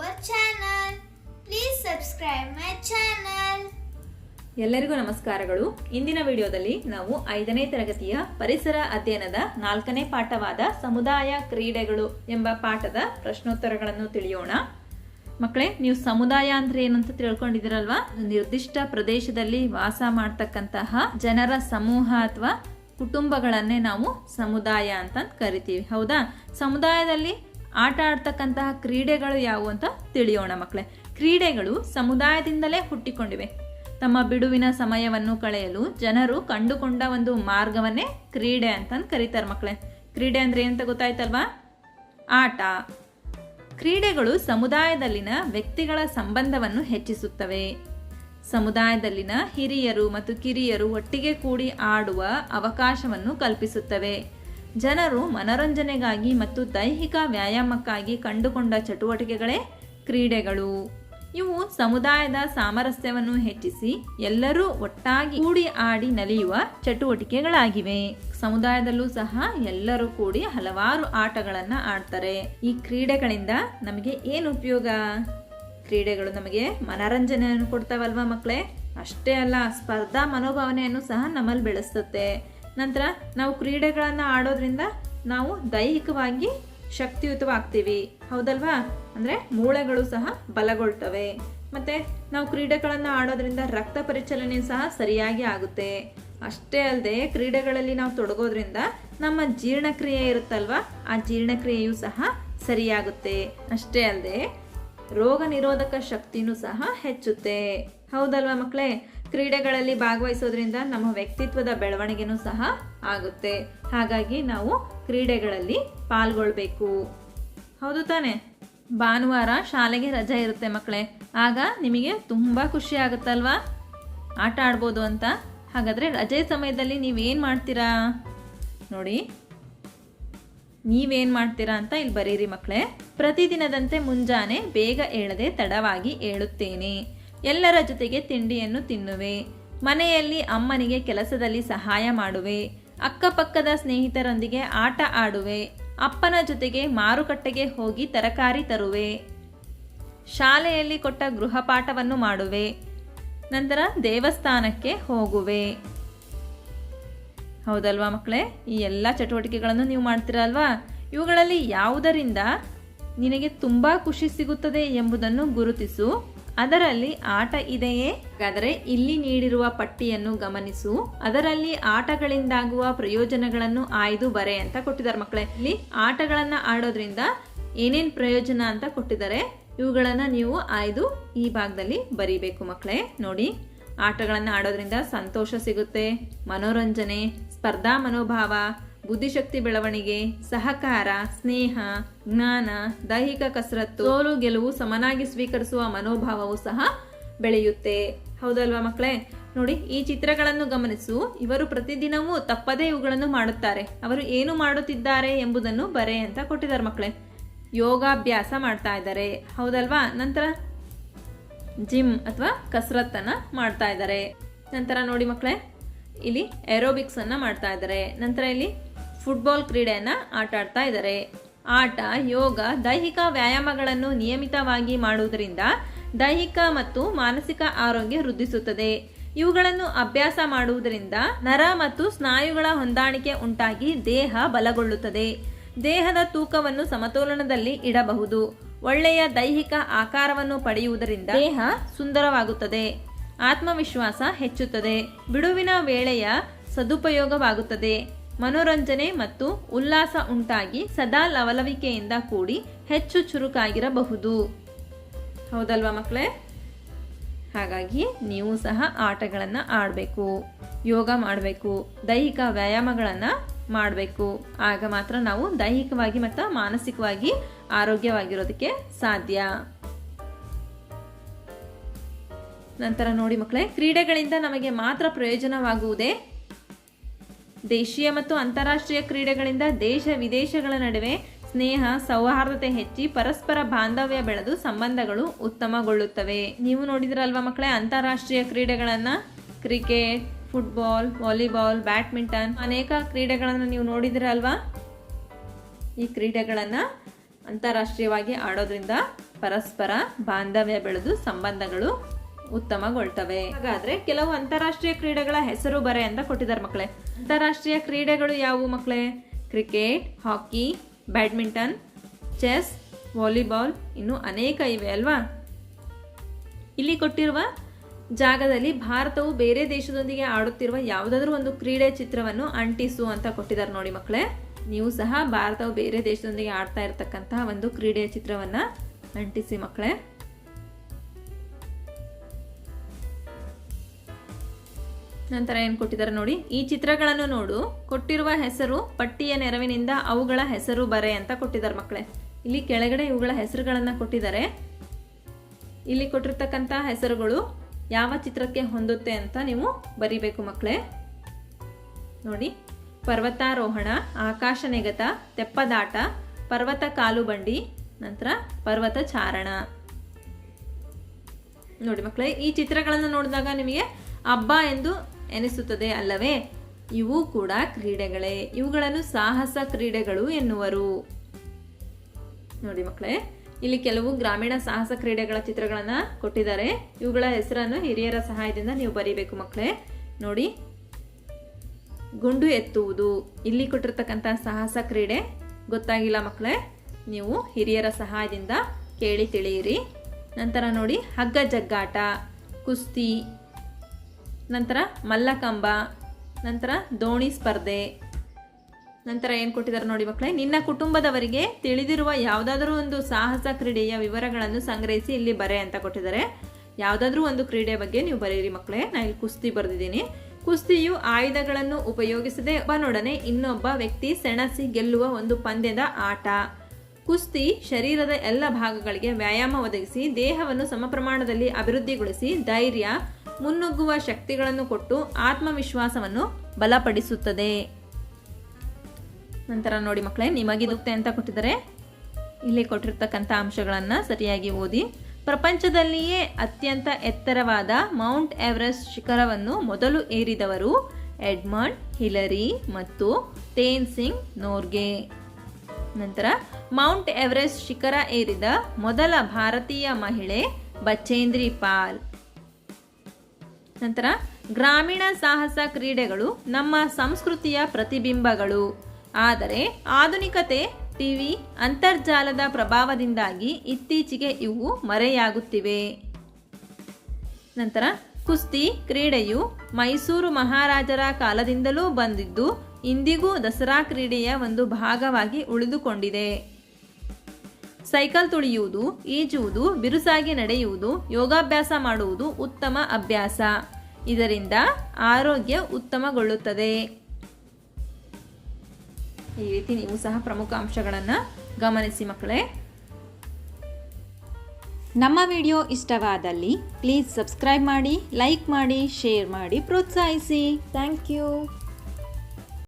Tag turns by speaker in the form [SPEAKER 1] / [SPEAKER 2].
[SPEAKER 1] our channel. Please subscribe my channel.
[SPEAKER 2] ಎಲ್ಲರಿಗೂ ನಮಸ್ಕಾರಗಳು. ಇಂದಿನ ವಿಡಿಯೋದಲ್ಲಿ ನಾವು ಐದನೇ ತರಗತಿಯ ಪರಿಸರ ಅಧ್ಯಯನದ ನಾಲ್ಕನೇ ಪಾಠವಾದ ಸಮುದಾಯ ಕ್ರೀಡೆಗಳು ಎಂಬ ಪಾಠದ ಪ್ರಶ್ನೋತ್ತರಗಳನ್ನು ತಿಳಿಯೋಣ. ಮಕ್ಕಳೇ, ನೀವು ಸಮುದಾಯ ಅಂದ್ರೆ ಏನಂತ ತಿಳ್ಕೊಂಡಿದ್ದೀರಲ್ವಾ? ನಿರ್ದಿಷ್ಟ ಪ್ರದೇಶದಲ್ಲಿ ವಾಸ ಮಾಡ್ತಕ್ಕಂತಹ ಜನರ ಸಮೂಹ ಅಥವಾ ಕುಟುಂಬಗಳನ್ನೇ ನಾವು ಸಮುದಾಯ ಅಂತ ಕರಿತೀವಿ. ಹೌದಾ? ಸಮುದಾಯದಲ್ಲಿ ಆಟ ಆಡ್ತಕ್ಕಂತಹ ಕ್ರೀಡೆಗಳು ಯಾವುವು ಅಂತ ತಿಳಿಯೋಣ ಮಕ್ಕಳೇ ಕ್ರೀಡೆಗಳು ಸಮುದಾಯದಿಂದಲೇ ಹುಟ್ಟಿಕೊಂಡಿವೆ. ತಮ್ಮ ಬಿಡುವಿನ ಸಮಯವನ್ನು ಕಳೆಯಲು ಜನರು ಕಂಡುಕೊಂಡ ಒಂದು ಮಾರ್ಗವನ್ನೇ ಕ್ರೀಡೆ ಅಂತಂದು ಕರೀತಾರೆ ಮಕ್ಕಳೇ ಕ್ರೀಡೆ ಅಂದರೆ ಏನಂತ ಗೊತ್ತಾಯ್ತಲ್ವಾ? ಆಟ. ಕ್ರೀಡೆಗಳು ಸಮುದಾಯದಲ್ಲಿನ ವ್ಯಕ್ತಿಗಳ ಸಂಬಂಧವನ್ನು ಹೆಚ್ಚಿಸುತ್ತವೆ. ಸಮುದಾಯದಲ್ಲಿನ ಹಿರಿಯರು ಮತ್ತು ಕಿರಿಯರು ಒಟ್ಟಿಗೆ ಕೂಡಿ ಆಡುವ ಅವಕಾಶವನ್ನು ಕಲ್ಪಿಸುತ್ತವೆ. ಜನರು ಮನರಂಜನೆಗಾಗಿ ಮತ್ತು ದೈಹಿಕ ವ್ಯಾಯಾಮಕ್ಕಾಗಿ ಕಂಡುಕೊಂಡ ಚಟುವಟಿಕೆಗಳೇ ಕ್ರೀಡೆಗಳು. ಇವು ಸಮುದಾಯದ ಸಾಮರಸ್ಯವನ್ನು ಹೆಚ್ಚಿಸಿ ಎಲ್ಲರೂ ಒಟ್ಟಾಗಿ ಕೂಡಿ ಆಡಿ ನಲಿಯುವ ಚಟುವಟಿಕೆಗಳಾಗಿವೆ. ಸಮುದಾಯದಲ್ಲೂ ಸಹ ಎಲ್ಲರೂ ಕೂಡಿ ಹಲವಾರು ಆಟಗಳನ್ನು ಆಡ್ತಾರೆ. ಈ ಕ್ರೀಡೆಗಳಿಂದ ನಮಗೆ ಏನು ಉಪಯೋಗ? ಕ್ರೀಡೆಗಳು ನಮಗೆ ಮನರಂಜನೆಯನ್ನು ಕೊಡ್ತಾವಲ್ವಾ ಮಕ್ಕಳೇ ಅಷ್ಟೇ ಅಲ್ಲ, ಸ್ಪರ್ಧಾ ಮನೋಭಾವನೆಯನ್ನು ಸಹ ನಮ್ಮಲ್ಲಿ ಬೆಳೆಸುತ್ತೆ. ನಂತರ ನಾವು ಕ್ರೀಡೆಗಳನ್ನು ಆಡೋದ್ರಿಂದ ನಾವು ದೈಹಿಕವಾಗಿ ಶಕ್ತಿಯುತವಾಗ್ತೀವಿ. ಹೌದಲ್ವಾ? ಅಂದರೆ ಮೂಳೆಗಳು ಸಹ ಬಲಗೊಳ್ತವೆ. ಮತ್ತು ನಾವು ಕ್ರೀಡೆಗಳನ್ನು ಆಡೋದ್ರಿಂದ ರಕ್ತ ಪರಿಚಲನೆ ಸಹ ಸರಿಯಾಗಿ ಆಗುತ್ತೆ. ಅಷ್ಟೇ ಅಲ್ಲದೆ ಕ್ರೀಡೆಗಳಲ್ಲಿ ನಾವು ತೊಡಗೋದ್ರಿಂದ ನಮ್ಮ ಜೀರ್ಣಕ್ರಿಯೆ ಇರುತ್ತಲ್ವಾ? ಆ ಜೀರ್ಣಕ್ರಿಯೆಯು ಸಹ ಸರಿಯಾಗುತ್ತೆ. ಅಷ್ಟೇ ಅಲ್ಲದೆ ರೋಗ ನಿರೋಧಕ ಶಕ್ತಿನೂ ಸಹ ಹೆಚ್ಚುತ್ತೆ. ಹೌದಲ್ವಾ ಮಕ್ಕಳೇ ಕ್ರೀಡೆಗಳಲ್ಲಿ ಭಾಗವಹಿಸೋದ್ರಿಂದ ನಮ್ಮ ವ್ಯಕ್ತಿತ್ವದ ಬೆಳವಣಿಗೆನೂ ಸಹ ಆಗುತ್ತೆ. ಹಾಗಾಗಿ ನಾವು ಕ್ರೀಡೆಗಳಲ್ಲಿ ಪಾಲ್ಗೊಳ್ಬೇಕು. ಹೌದು ತಾನೆ? ಭಾನುವಾರ ಶಾಲೆಗೆ ರಜೆ ಇರುತ್ತೆ ಮಕ್ಕಳೇ. ಆಗ ನಿಮಗೆ ತುಂಬ ಖುಷಿ ಆಗುತ್ತಲ್ವಾ? ಆಟ ಆಡ್ಬೋದು ಅಂತ. ಹಾಗಾದರೆ ರಜೆ ಸಮಯದಲ್ಲಿ ನೀವೇನು ಮಾಡ್ತೀರಾ? ನೋಡಿ. ನೀವೇನು ಮಾಡ್ತೀರಾ ಅಂತ ಇಲ್ಲಿ ಬರೀರಿ ಮಕ್ಕಳೇ. ಪ್ರತಿದಿನದಂತೆ ಮುಂಜಾನೆ ಬೇಗ ಏಳದೆ ತಡವಾಗಿ ಏಳುತ್ತೇನೆ. ಎಲ್ಲರ ಜೊತೆಗೆ ತಿಂಡಿಯನ್ನು ತಿನ್ನುವೆ. ಮನೆಯಲ್ಲಿ ಅಮ್ಮನಿಗೆ ಕೆಲಸದಲ್ಲಿ ಸಹಾಯ ಮಾಡುವೆ. ಅಕ್ಕಪಕ್ಕದ ಸ್ನೇಹಿತರೊಂದಿಗೆ ಆಟ ಆಡುವೆ. ಅಪ್ಪನ ಜೊತೆಗೆ ಮಾರುಕಟ್ಟೆಗೆ ಹೋಗಿ ತರಕಾರಿ ತರುವೆ. ಶಾಲೆಯಲ್ಲಿ ಕೊಟ್ಟ ಗೃಹಪಾಠವನ್ನು ಮಾಡುವೆ. ನಂತರ ದೇವಸ್ಥಾನಕ್ಕೆ ಹೋಗುವೆ. ಹೌದಲ್ವಾ ಮಕ್ಕಳೇ? ಈ ಎಲ್ಲ ಚಟುವಟಿಕೆಗಳನ್ನು ನೀವು ಮಾಡ್ತೀರಲ್ವಾ? ಇವುಗಳಲ್ಲಿ ಯಾವುದರಿಂದ ನಿನಗೆ ತುಂಬ ಖುಷಿ ಸಿಗುತ್ತದೆ ಎಂಬುದನ್ನು ಗುರುತಿಸು. ಅದರಲ್ಲಿ ಆಟ ಇದೆಯೇ? ಹಾಗಾದರೆ ಇಲ್ಲಿ ನೀಡಿರುವ ಪಟ್ಟಿಯನ್ನು ಗಮನಿಸು. ಅದರಲ್ಲಿ ಆಟಗಳಿಂದಾಗುವ ಪ್ರಯೋಜನಗಳನ್ನು ಆಯ್ದು ಬರೆ ಅಂತ ಕೊಟ್ಟಿದ್ದಾರೆ ಮಕ್ಕಳೇ. ಇಲ್ಲಿ ಆಟಗಳನ್ನು ಆಡೋದ್ರಿಂದ ಏನೇನ್ ಪ್ರಯೋಜನ ಅಂತ ಕೊಟ್ಟಿದ್ದಾರೆ? ಇವುಗಳನ್ನು ನೀವು ಆಯ್ದು ಈ ಭಾಗದಲ್ಲಿ ಬರೀಬೇಕು ಮಕ್ಕಳೇ. ನೋಡಿ, ಆಟಗಳನ್ನು ಆಡೋದ್ರಿಂದ ಸಂತೋಷ ಸಿಗುತ್ತೆ, ಮನೋರಂಜನೆ, ಸ್ಪರ್ಧಾ ಮನೋಭಾವ ಬುದ್ಧಿಶಕ್ತಿ ಬೆಳವಣಿಗೆ, ಸಹಕಾರ, ಸ್ನೇಹ, ಜ್ಞಾನ, ದೈಹಿಕ ಕಸರತ್ತು, ಸೋಲು, ಗೆಲುವು ಸಮನಾಗಿ ಸ್ವೀಕರಿಸುವ ಮನೋಭಾವವು ಸಹ ಬೆಳೆಯುತ್ತೆ. ಹೌದಲ್ವಾ ಮಕ್ಕಳೇ? ನೋಡಿ, ಈ ಚಿತ್ರಗಳನ್ನು ಗಮನಿಸು. ಇವರು ಪ್ರತಿದಿನವೂ ತಪ್ಪದೇ ಇವುಗಳನ್ನು ಮಾಡುತ್ತಾರೆ. ಅವರು ಏನು ಮಾಡುತ್ತಿದ್ದಾರೆ ಎಂಬುದನ್ನು ಬರೆ ಅಂತ ಕೊಟ್ಟಿದ್ದಾರೆ ಮಕ್ಕಳೇ. ಯೋಗಾಭ್ಯಾಸ ಮಾಡ್ತಾ ಇದ್ದಾರೆ. ಹೌದಲ್ವಾ? ನಂತರ ಜಿಮ್ ಅಥವಾ ಕಸರತ್ತನ್ನ ಮಾಡ್ತಾ ಇದ್ದಾರೆ. ನಂತರ ನೋಡಿ ಮಕ್ಕಳೇ, ಇಲ್ಲಿ ಏರೋಬಿಕ್ಸ್ ಅನ್ನ ಮಾಡ್ತಾ ಇದ್ದಾರೆ. ನಂತರ ಇಲ್ಲಿ ಫುಟ್ಬಾಲ್ ಕ್ರೀಡೆಯನ್ನು ಆಟ ಆಡ್ತಾ ಇದ್ದಾರೆ. ಆಟ, ಯೋಗ, ದೈಹಿಕ ವ್ಯಾಯಾಮಗಳನ್ನು ನಿಯಮಿತವಾಗಿ ಮಾಡುವುದರಿಂದ ದೈಹಿಕ ಮತ್ತು ಮಾನಸಿಕ ಆರೋಗ್ಯ ವೃದ್ಧಿಸುತ್ತದೆ. ಇವುಗಳನ್ನು ಅಭ್ಯಾಸ ಮಾಡುವುದರಿಂದ ನರ ಮತ್ತು ಸ್ನಾಯುಗಳ ಹೊಂದಾಣಿಕೆ ಉಂಟಾಗಿ ದೇಹ ಬಲಗೊಳ್ಳುತ್ತದೆ. ದೇಹದ ತೂಕವನ್ನು ಸಮತೋಲನದಲ್ಲಿ ಇಡಬಹುದು. ಒಳ್ಳೆಯ ದೈಹಿಕ ಆಕಾರವನ್ನು ಪಡೆಯುವುದರಿಂದ ದೇಹ ಸುಂದರವಾಗುತ್ತದೆ. ಆತ್ಮವಿಶ್ವಾಸ ಹೆಚ್ಚುತ್ತದೆ. ಬಿಡುವಿನ ವೇಳೆಯ ಸದುಪಯೋಗವಾಗುತ್ತದೆ. ಮನೋರಂಜನೆ ಮತ್ತು ಉಲ್ಲಾಸ ಉಂಟಾಗಿ ಸದಾ ಲವಲವಿಕೆಯಿಂದ ಕೂಡಿ ಹೆಚ್ಚು ಚುರುಕಾಗಿರಬಹುದು. ಹೌದಲ್ವಾ ಮಕ್ಕಳೇ? ಹಾಗಾಗಿ ನೀವು ಸಹ ಆಟಗಳನ್ನು ಆಡಬೇಕು, ಯೋಗ ಮಾಡಬೇಕು, ದೈಹಿಕ ವ್ಯಾಯಾಮಗಳನ್ನು ಮಾಡಬೇಕು. ಆಗ ಮಾತ್ರ ನಾವು ದೈಹಿಕವಾಗಿ ಮತ್ತು ಮಾನಸಿಕವಾಗಿ ಆರೋಗ್ಯವಾಗಿರೋದಕ್ಕೆ ಸಾಧ್ಯ. ನಂತರ ನೋಡಿ ಮಕ್ಕಳೇ, ಕ್ರೀಡೆಗಳಿಂದ ನಮಗೆ ಮಾತ್ರ ಪ್ರಯೋಜನವಾಗುವುದೇ ದೇಶೀಯ ಮತ್ತು ಅಂತಾರಾಷ್ಟ್ರೀಯ ಕ್ರೀಡೆಗಳಿಂದ ದೇಶ ವಿದೇಶಗಳ ನಡುವೆ ಸ್ನೇಹ, ಸೌಹಾರ್ದತೆ ಹೆಚ್ಚಿ ಪರಸ್ಪರ ಬಾಂಧವ್ಯ ಬೆಳೆದು ಸಂಬಂಧಗಳು ಉತ್ತಮಗೊಳ್ಳುತ್ತವೆ. ನೀವು ನೋಡಿದ್ರಲ್ವ ಮಕ್ಕಳೇ, ಅಂತಾರಾಷ್ಟ್ರೀಯ ಕ್ರೀಡೆಗಳನ್ನ? ಕ್ರಿಕೆಟ್, ಫುಟ್ಬಾಲ್, ವಾಲಿಬಾಲ್, ಬ್ಯಾಡ್ಮಿಂಟನ್, ಅನೇಕ ಕ್ರೀಡೆಗಳನ್ನು ನೀವು ನೋಡಿದಿರಲ್ವಾ? ಈ ಕ್ರೀಡೆಗಳನ್ನು ಅಂತಾರಾಷ್ಟ್ರೀಯವಾಗಿ ಆಡೋದ್ರಿಂದ ಪರಸ್ಪರ ಬಾಂಧವ್ಯ ಬೆಳೆದು ಸಂಬಂಧಗಳು ಉತ್ತಮಗೊಳ್ತವೆ. ಹಾಗಾದ್ರೆ ಕೆಲವು ಅಂತಾರಾಷ್ಟ್ರೀಯ ಕ್ರೀಡೆಗಳ ಹೆಸರು ಬರೆ ಅಂತ ಕೊಟ್ಟಿದ್ದಾರೆ ಮಕ್ಕಳೇ. ಅಂತಾರಾಷ್ಟ್ರೀಯ ಕ್ರೀಡೆಗಳು ಯಾವುವು ಮಕ್ಕಳೇ? Cricket, hockey, badminton, chess, volleyball ಇನ್ನು ಅನೇಕ ಇವೆ ಅಲ್ವಾ? ಇಲ್ಲಿ ಕೊಟ್ಟಿರುವ ಜಾಗದಲ್ಲಿ ಭಾರತವು ಬೇರೆ ದೇಶದೊಂದಿಗೆ ಆಡುತ್ತಿರುವ ಯಾವುದಾದ್ರೂ ಒಂದು ಕ್ರೀಡೆ ಚಿತ್ರವನ್ನು ಅಂಟಿಸು ಅಂತ ಕೊಟ್ಟಿದ್ದಾರೆ ನೋಡಿ ಮಕ್ಕಳೇ. ನೀವು ಸಹ ಭಾರತವು ಬೇರೆ ದೇಶದೊಂದಿಗೆ ಆಡ್ತಾ ಇರತಕ್ಕಂತಹ ಒಂದು ಕ್ರೀಡೆಯ ಚಿತ್ರವನ್ನು ಅಂಟಿಸಿ ಮಕ್ಕಳೇ. ನಂತರ ಏನು ಕೊಟ್ಟಿದ್ದಾರೆ ನೋಡಿ? ಈ ಚಿತ್ರಗಳನ್ನು ನೋಡು. ಕೊಟ್ಟಿರುವ ಹೆಸರು, ಪಟ್ಟಿಯ ನೆರವಿನಿಂದ ಅವುಗಳ ಹೆಸರು ಬರೆ ಅಂತ ಕೊಟ್ಟಿದ್ದಾರೆ ಮಕ್ಕಳೇ. ಇಲ್ಲಿ ಕೆಳಗಡೆ ಇವುಗಳ ಹೆಸರುಗಳನ್ನು ಕೊಟ್ಟಿದ್ದಾರೆ. ಇಲ್ಲಿ ಕೊಟ್ಟಿರ್ತಕ್ಕಂಥ ಹೆಸರುಗಳು ಯಾವ ಚಿತ್ರಕ್ಕೆ ಹೊಂದುತ್ತೆ ಅಂತ ನೀವು ಬರಿಬೇಕು ಮಕ್ಕಳೇ. ನೋಡಿ. ಪರ್ವತಾರೋಹಣ, ಆಕಾಶ ನೆಗತ, ತೆಪ್ಪದಾಟ, ಪರ್ವತ ಕಾಲು ಬಂಡಿ ನಂತರ ಪರ್ವತ ಚಾರಣ. ನೋಡಿ ಮಕ್ಕಳೇ, ಈ ಚಿತ್ರಗಳನ್ನು ನೋಡಿದಾಗ ನಿಮಗೆ ಹಬ್ಬ ಎಂದು ಎನಿಸುತ್ತದೆ ಅಲ್ಲವೇ? ಇವು ಕೂಡ ಕ್ರೀಡೆಗಳೇ. ಇವುಗಳನ್ನು ಸಾಹಸ ಕ್ರೀಡೆಗಳು ಎನ್ನುವರು. ನೋಡಿ ಮಕ್ಕಳೇ, ಇಲ್ಲಿ ಕೆಲವು ಗ್ರಾಮೀಣ ಸಾಹಸ ಕ್ರೀಡೆಗಳ ಚಿತ್ರಗಳನ್ನು ಕೊಟ್ಟಿದ್ದಾರೆ. ಇವುಗಳ ಹೆಸರನ್ನು ಹಿರಿಯರ ಸಹಾಯದಿಂದ ನೀವು ಬರೀಬೇಕು ಮಕ್ಕಳೇ. ನೋಡಿ, ಗುಂಡು ಎತ್ತುವುದು. ಇಲ್ಲಿ ಕೊಟ್ಟಿರ್ತಕ್ಕಂಥ ಸಾಹಸ ಕ್ರೀಡೆ ಗೊತ್ತಾಗಿಲ್ಲ ಮಕ್ಕಳೇ. ನೀವು ಹಿರಿಯರ ಸಹಾಯದಿಂದ ಕೇಳಿ ತಿಳಿಯಿರಿ. ನಂತರ ನೋಡಿ, ಹಗ್ಗ ಜಗ್ಗಾಟ, ಕುಸ್ತಿ ನಂತರ ಮಲ್ಲಕಂಬ, ನಂತರ ದೋಣಿ ಸ್ಪರ್ಧೆ, ನಂತರ ಏನು ಕೊಟ್ಟಿದ್ದಾರೆ ನೋಡಿ ಮಕ್ಕಳೇ ನಿನ್ನ ಕುಟುಂಬದವರಿಗೆ ತಿಳಿದಿರುವ ಯಾವುದಾದ್ರೂ ಒಂದು ಸಾಹಸ ಕ್ರೀಡೆಯ ವಿವರಗಳನ್ನು ಸಂಗ್ರಹಿಸಿ ಇಲ್ಲಿ ಬರೆ ಅಂತ ಕೊಟ್ಟಿದ್ದಾರೆ. ಯಾವುದಾದ್ರೂ ಒಂದು ಕ್ರೀಡೆ ಬಗ್ಗೆ ನೀವು ಬರೆಯಿರಿ ಮಕ್ಕಳೇ ನಾನು ಇಲ್ಲಿ ಕುಸ್ತಿ ಬರೆದಿದ್ದೀನಿ. ಕುಸ್ತಿಯು ಆಯುಧಗಳನ್ನು ಉಪಯೋಗಿಸದೆ ಒಬ್ಬನೊಡನೆ ಇನ್ನೊಬ್ಬ ವ್ಯಕ್ತಿ ಸೆಣಸಿ ಗೆಲ್ಲುವ ಒಂದು ಪಂದ್ಯದ ಆಟ. ಕುಸ್ತಿ ಶರೀರದ ಎಲ್ಲ ಭಾಗಗಳಿಗೆ ವ್ಯಾಯಾಮ ಒದಗಿಸಿ, ದೇಹವನ್ನು ಸಮ ಪ್ರಮಾಣದಲ್ಲಿ ಅಭಿವೃದ್ಧಿಗೊಳಿಸಿ, ಧೈರ್ಯ, ಮುನ್ನುಗ್ಗುವ ಶಕ್ತಿಗಳನ್ನು ಕೊಟ್ಟು ಆತ್ಮವಿಶ್ವಾಸವನ್ನು ಬಲಪಡಿಸುತ್ತದೆ. ನಂತರ ನೋಡಿ ಮಕ್ಕಳೇ ನಿಮಗಿದುತ್ತೆ ಅಂತ ಕೊಟ್ಟಿದ್ದಾರೆ. ಇಲ್ಲಿ ಕೊಟ್ಟಿರ್ತಕ್ಕಂಥ ಅಂಶಗಳನ್ನು ಸರಿಯಾಗಿ ಓದಿ. ಪ್ರಪಂಚದಲ್ಲಿಯೇ ಅತ್ಯಂತ ಎತ್ತರವಾದ ಮೌಂಟ್ ಎವರೆಸ್ಟ್ ಶಿಖರವನ್ನು ಮೊದಲು ಏರಿದವರು ಎಡ್ಮಂಡ್ ಹಿಲರಿ ಮತ್ತು ತೇನ್ ಸಿಂಗ್ ನೋರ್ಗೆ. ನಂತರ ಮೌಂಟ್ ಎವರೆಸ್ಟ್ ಶಿಖರ ಏರಿದ ಮೊದಲ ಭಾರತೀಯ ಮಹಿಳೆ ಬಚೇಂದ್ರಿ ಪಾಲ್. ನಂತರ ಗ್ರಾಮೀಣ ಸಾಹಸ ಕ್ರೀಡೆಗಳು ನಮ್ಮ ಸಂಸ್ಕೃತಿಯ ಪ್ರತಿಬಿಂಬಗಳು. ಆದರೆ ಆಧುನಿಕತೆ ಟಿವಿ ಅಂತರ್ಜಾಲದ ಪ್ರಭಾವದಿಂದಾಗಿ ಇತ್ತೀಚೆಗೆ ಇವು ಮರೆಯಾಗುತ್ತಿವೆ. ನಂತರ ಕುಸ್ತಿ ಕ್ರೀಡೆಯು ಮೈಸೂರು ಮಹಾರಾಜರ ಕಾಲದಿಂದಲೂ ಬಂದಿದ್ದು ಇಂದಿಗೂ ದಸರಾ ಕ್ರೀಡೆಯ ಒಂದು ಭಾಗವಾಗಿ ಉಳಿದುಕೊಂಡಿದೆ. ಸೈಕಲ್ ತುಳಿಯುವುದು, ಈಜುವುದು, ಬಿರುಸಾಗಿ ನಡೆಯುವುದು, ಯೋಗಾಭ್ಯಾಸ ಮಾಡುವುದು ಉತ್ತಮ ಅಭ್ಯಾಸ. ಇದರಿಂದ ಆರೋಗ್ಯ ಉತ್ತಮಗೊಳ್ಳುತ್ತದೆ. ಈ ರೀತಿ ನೀವು ಸಹ ಪ್ರಮುಖ ಅಂಶಗಳನ್ನು ಗಮನಿಸಿ ಮಕ್ಕಳೇ.
[SPEAKER 3] ನಮ್ಮ ವಿಡಿಯೋ ಇಷ್ಟವಾದಲ್ಲಿ ಪ್ಲೀಸ್ ಸಬ್ಸ್ಕ್ರೈಬ್ ಮಾಡಿ, ಲೈಕ್ ಮಾಡಿ, ಶೇರ್ ಮಾಡಿ, ಪ್ರೋತ್ಸಾಹಿಸಿ. Thank you.